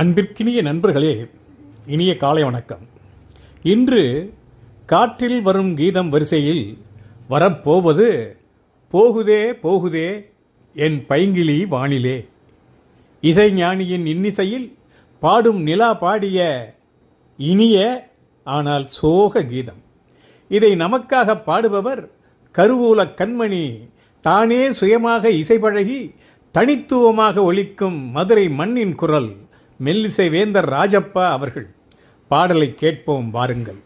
அன்பிற்கினிய நண்பர்களே இனிய காலை வணக்கம். இன்று காற்றில் வரும் கீதம் வரிசையில் வரப்போவது போகுதே போகுதே என் பைங்கிளி வானிலே. இசைஞானியின் இன்னிசையில் பாடும் நிலா பாடிய இனிய ஆனால் சோக கீதம். இதை நமக்காக பாடுபவர் கருவூல கண்மணி. தானே சுயமாக இசை பழகி தனித்துவமாக ஒலிக்கும் மதுரை மண்ணின் குரல். மெல்லிசை வேந்தர் ராஜப்பா அவர்கள் பாடலை கேட்போம் வாருங்கள்.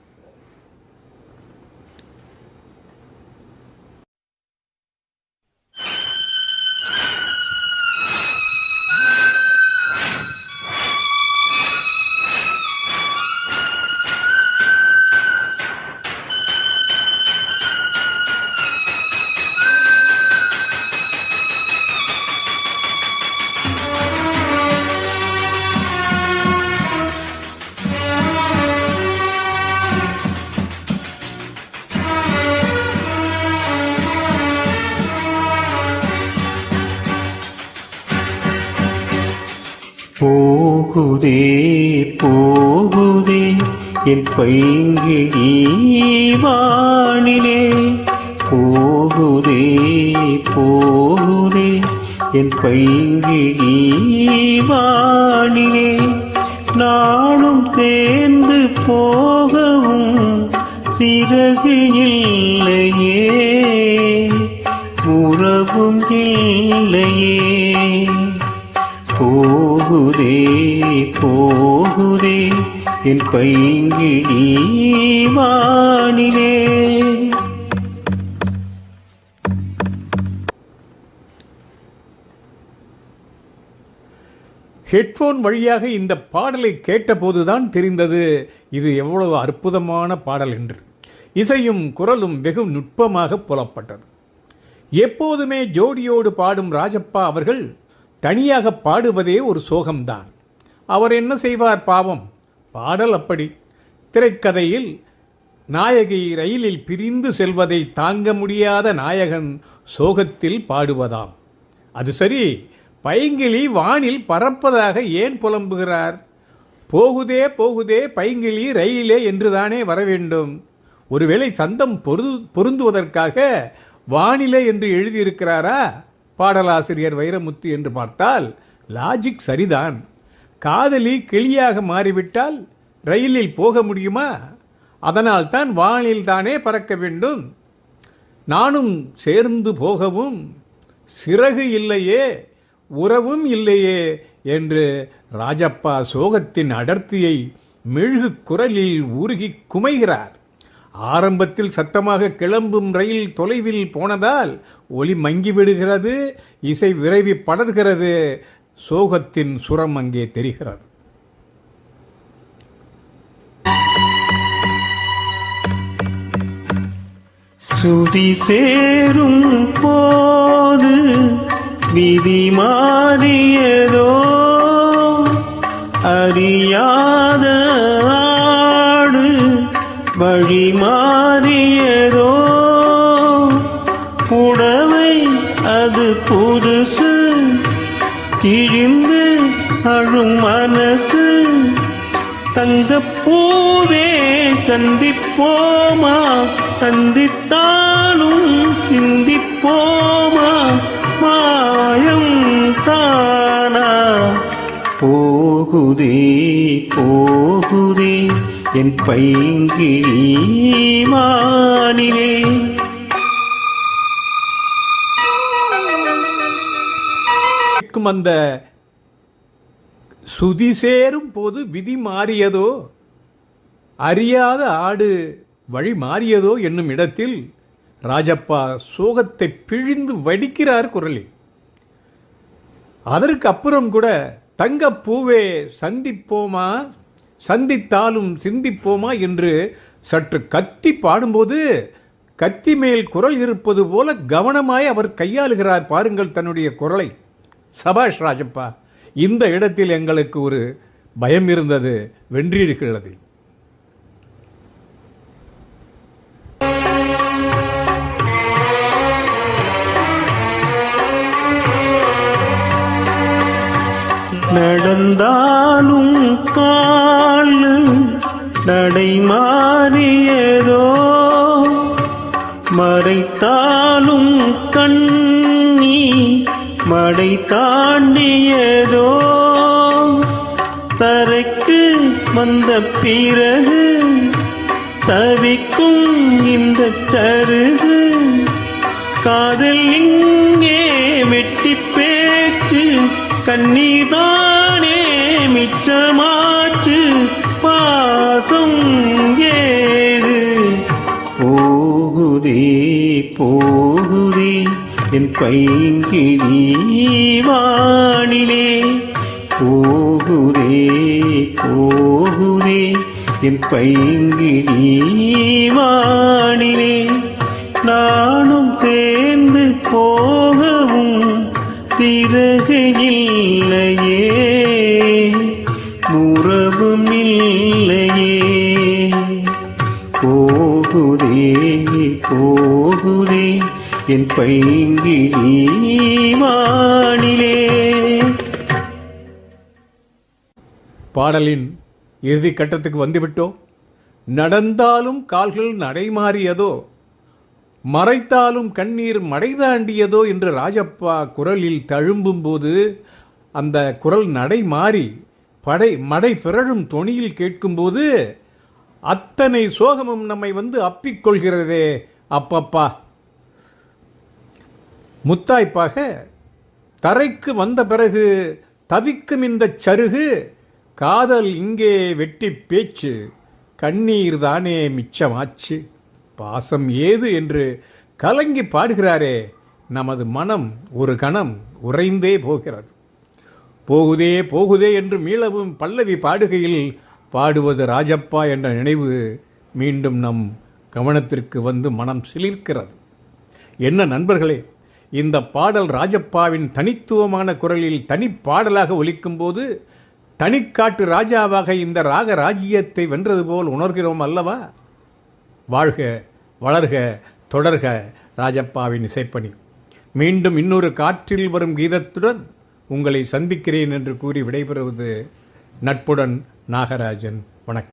போகுதே போகுதே என் பைங்கிழி வானிலே. போகுதே போகுதே என் பைங்கிழி வானிலே. நானும் சேர்ந்து போகவும் சிறகு இல்லையே உறவும் இல்லையே. போகுதே போகுதே என் பைங்கிழி வானிலே ஹெட்ஃபோன் வழியாக இந்த பாடலை கேட்டபோதுதான் தெரிந்தது இது எவ்வளவு அற்புதமான பாடல் என்று. இசையும் குரலும் வெகு நுட்பமாக புலப்பட்டது. எப்போதுமே ஜோடியோடு பாடும் ராஜப்பா அவர்கள் தனியாக பாடுவதே ஒரு சோகம்தான். அவர் என்ன செய்வார் பாவம்? பாடல் அப்படி. திரைக்கதையில் நாயகி ரயிலில் பிரிந்து செல்வதை தாங்க முடியாத நாயகன் சோகத்தில் பாடுவதாம். அது சரி பைங்கிளி வானில் பறப்பதாக ஏன் புலம்புகிறார்? போகுதே போகுதே பைங்கிளி ரயிலே என்றுதானே வர வேண்டும். ஒருவேளை சந்தம் பொரு பொருந்துவதற்காக வானிலை என்று எழுதியிருக்கிறாரா? பாடலாசிரியர் வைரமுத்து என்று பார்த்தால் லாஜிக் சரிதான். காதலி கிளியாக மாறிவிட்டால் ரயிலில் போக முடியுமா? அதனால் தான் வானில் தானே பறக்க வேண்டும். நானும் சேர்ந்து போகவும் சிறகு இல்லையே உறவும் இல்லையே என்று ராஜப்பா சோகத்தின் அடர்த்தியை மெழுகு குரலில் உருகி குமைகிறார். ஆரம்பத்தில் சத்தமாக கிளம்பும் ரயில் தொலைவில் போனதால் ஒளி மங்கிவிடுகிறது இசை விரைவி படர்கிறது சோகத்தின் சுரம் அங்கே தெரிகிறது. சுதி சேரும் போது விதி மாறியதோ அறியாத வழி மாறியதோ புடவை அது புதுசு கிழிந்து அழும் மனசு. தங்கப்பூவே சந்திப்போமா? சந்தித்தாலும் சிந்திப்போமா? மாயம் தானா? போகுதே போகுதே. என் பைங்கிழி மானிலே. கேட்கும் அந்த சுதி சேரும் போது விதி மாறியதோ அறியாத ஆடு வழி மாறியதோ என்னும் இடத்தில் ராஜப்பா சோகத்தை பிழிந்து வடிக்கிறார் குரலில். அதற்கு அப்புறம் கூட தங்கப்பூவே சந்திப்போமா? சந்தித்தாலும் சிந்திப்போமா என்று சற்று கத்தி பாடும்போது கத்தி மேல் குரல் இருப்பது போல கவனமாய் அவர் கையாளுகிறார் பாருங்கள் தன்னுடைய குரலை. சபாஷ் ராஜப்பா இந்த இடத்தில் எங்களுக்கு ஒரு பயம் இருந்தது வென்றீர்களது நடந்தாலும் கால் நடை மாறியதோ மறைத்தாலும் கண்ணி மடை தாண்டியதோ? தரைக்கு வந்த பிறகு தவிக்கும் இந்த சருகு காதல் இங்கே வெட்டி பேச்சு கண்ணீதான் போகுதே. என் பைங்கிழி வானிலே. போகுதே போகுதே. என் பைங்கிழி வானிலே. நானும் சேர்ந்து போகவும் சிறகு இல்லையே. என் பைங்கிழி வானிலே பாடலின் இறுதி கட்டத்துக்கு வந்துவிட்டோம் நடந்தாலும் கால்கள் நடைமாறியதோ? மறைத்தாலும் கண்ணீர் மடை தாண்டியதோ என்று ராஜப்பா குரலில் தழும்பும்போது அந்த குரல் நடை மாறி படை மடை பிறழும் தொனியில் கேட்கும்போது அத்தனை சோகமும் நம்மை வந்து அப்பிக்கொள்கிறதே அப்பப்பா. முத்தாய்ப்பாக தரைக்கு வந்த பிறகு தவிக்கும் இந்த சருகு காதல் இங்கே வெட்டி பேச்சு கண்ணீர் தானே மிச்சமாச்சு பாசம் ஏது என்று கலங்கி பாடுகிறாரே நமது மனம் ஒரு கணம் உறைந்தே போகிறது. போகுதே போகுதே என்று மீளவும் பல்லவி பாடுகையில் பாடுவது ராஜப்பா என்ற நினைவு மீண்டும் நம் கவனத்திற்கு வந்து மனம் சிலிர்க்கிறது. என்ன நண்பர்களே இந்த பாடல் ராஜப்பாவின் தனித்துவமான குரலில் தனிப்பாடலாக ஒலிக்கும்போது தனிக்காட்டு ராஜாவாக இந்த ராக ராஜ்யத்தை வென்றது போல் உணர்கிறோம் அல்லவா? வாழ்க வளர்க தொடர்க ராஜப்பாவின் இசைப்பணி. மீண்டும் இன்னொரு காற்றில் வரும் கீதத்துடன் உங்களை சந்திக்கிறேன் என்று கூறி விடைபெறுவது நட்புடன் நாகராஜன். வணக்கம்.